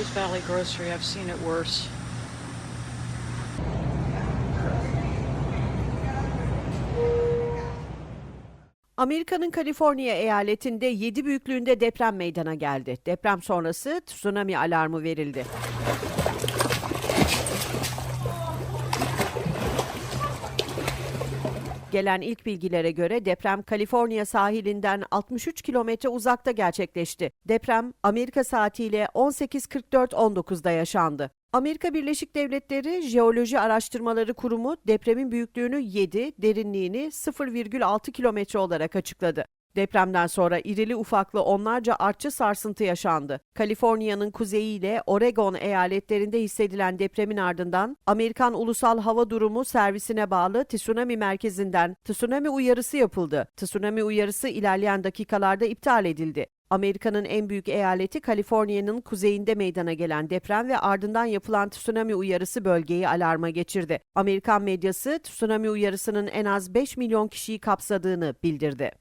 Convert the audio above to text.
Cedars Valley Grocery. I've seen it worse. Amerika'nın Kaliforniya eyaletinde 7 büyüklüğünde deprem meydana geldi. Deprem sonrası tsunami alarmı verildi. Gelen ilk bilgilere göre deprem Kaliforniya sahilinden 63 kilometre uzakta gerçekleşti. Deprem Amerika saatiyle 18.44-19'da yaşandı. Amerika Birleşik Devletleri Jeoloji Araştırmaları Kurumu depremin büyüklüğünü 7, derinliğini 0,6 kilometre olarak açıkladı. Depremden sonra irili ufaklı onlarca artçı sarsıntı yaşandı. Kaliforniya'nın kuzeyiyle Oregon eyaletlerinde hissedilen depremin ardından Amerikan Ulusal Hava Durumu Servisine bağlı tsunami merkezinden tsunami uyarısı yapıldı. Tsunami uyarısı ilerleyen dakikalarda iptal edildi. Amerika'nın en büyük eyaleti Kaliforniya'nın kuzeyinde meydana gelen deprem ve ardından yapılan tsunami uyarısı bölgeyi alarma geçirdi. Amerikan medyası tsunami uyarısının en az 5 milyon kişiyi kapsadığını bildirdi.